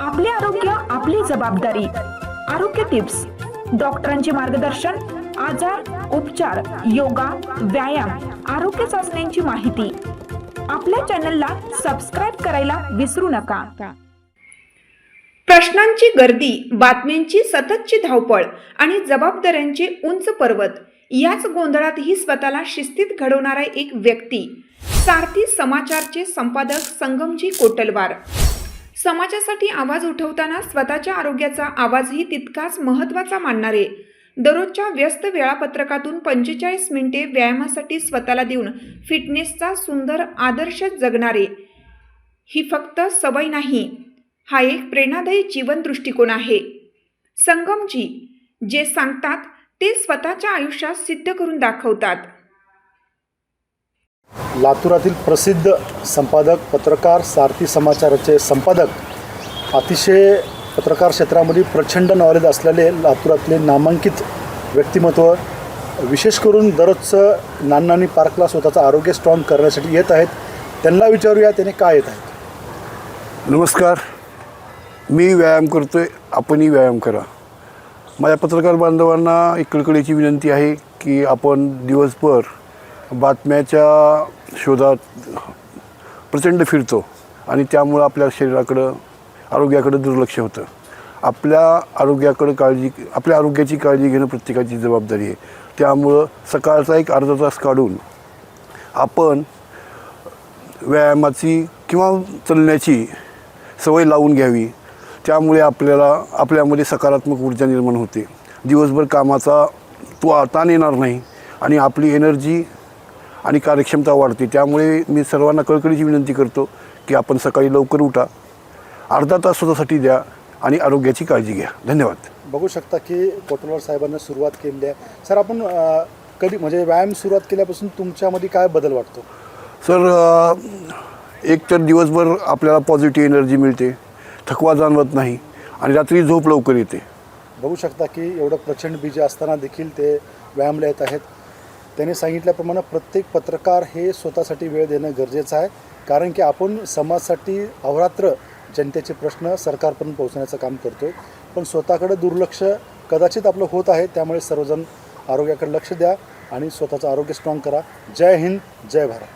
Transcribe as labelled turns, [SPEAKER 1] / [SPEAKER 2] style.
[SPEAKER 1] आपले आरोग्य आपली जबाबदारी. आरोग्य टिप्स. डॉक्टरांचे मार्गदर्शन आजार उपचार योगा व्यायाम आरोग्य चाचण्यांची माहिती. आपल्या चॅनलला सबस्क्राईब करायला विसरू नका. प्रश्नांची गर्दी बातम्यांची सततची धावपळ आणि जबाबदाऱ्यांचे उंच पर्वत याच गोंधळातही स्वतःला शिस्तीत घडवणारा एक व्यक्ती. सारथी समाचारचे संपादक संगमजी कोटलवार. समाजासाठी आवाज उठवताना स्वतःच्या आरोग्याचा आवाजही तितकाच महत्त्वाचा मानणारे दररोजच्या व्यस्त वेळापत्रकातून पंचेचाळीस मिनिटे व्यायामासाठी स्वतःला देऊन फिटनेसचा सुंदर आदर्श जगणारे ही फक्त सवय नाही हा एक प्रेरणादायी जीवन दृष्टिकोन आहे. संगमजी जे सांगतात ते स्वतःच्या आयुष्यात सिद्ध करून दाखवतात.
[SPEAKER 2] लातूरातील प्रसिद्ध संपादक पत्रकार सारथी समाचाराचे संपादक अतिशय पत्रकार क्षेत्रामध्ये प्रचंड नॉलेज असलेले लातूरातले नामांकित व्यक्तिमत्व विशेष करून दररोजचं नाननानी पार्कला स्वतःचं आरोग्य स्ट्रॉंग करण्यासाठी येत आहेत. त्यांना विचारूया त्याने काय येत आहेत?
[SPEAKER 3] नमस्कार. मी व्यायाम करतो आहे आपणही व्यायाम करा. माझ्या पत्रकार बांधवांना एक विनंती आहे की आपण दिवसभर बातम्याच्या शोधात प्रचंड फिरतो आणि त्यामुळं आपल्या शरीराकडं आरोग्याकडं दुर्लक्ष होतं. आपल्या आरोग्याकडं काळजी आपल्या आरोग्याची काळजी घेणं प्रत्येकाची जबाबदारी आहे. त्यामुळं सकाळचा एक अर्धा तास काढून आपण व्यायामाची किंवा चलण्याची सवय लावून घ्यावी. त्यामुळे आपल्याला आपल्यामध्ये सकारात्मक ऊर्जा निर्माण होते. दिवसभर कामाचा तो ताण येणार नाही आणि आपली एनर्जी आणि कार्यक्षमता वाढते. त्यामुळे मी सर्वांना कळकळीची विनंती करतो की आपण सकाळी लवकर उठा. अर्धा तास स्वतःसाठी द्या आणि आरोग्याची काळजी घ्या. धन्यवाद.
[SPEAKER 2] बघू शकता की कोटलवार साहेबांना सुरुवात केलेली आहे. सर आपण कधी म्हणजे व्यायाम सुरुवात केल्यापासून तुमच्यामध्ये काय बदल वाटतो?
[SPEAKER 3] सर एक तर दिवसभर आपल्याला पॉझिटिव्ह एनर्जी मिळते. थकवा जाणवत नाही आणि रात्री झोप लवकर येते.
[SPEAKER 2] बघू शकता की एवढं प्रचंड बिजी असताना देखील ते व्यायामला येत आहेत. त्यांनी सांगितल्याप्रमाणे प्रत्येक पत्रकार हे स्वतःसाठी वेळ देणं गरजेचं आहे. कारण की आपण समाजासाठी अवरात्र जनतेचे प्रश्न सरकारपर्यंत पोहोचण्याचं काम करतो आहे पण स्वतःकडे दुर्लक्ष कदाचित आपलं होत आहे. त्यामुळे सर्वजण आरोग्याकडे लक्ष द्या आणि स्वतःचं आरोग्य स्ट्रॉंग करा. जय हिंद जय भारत.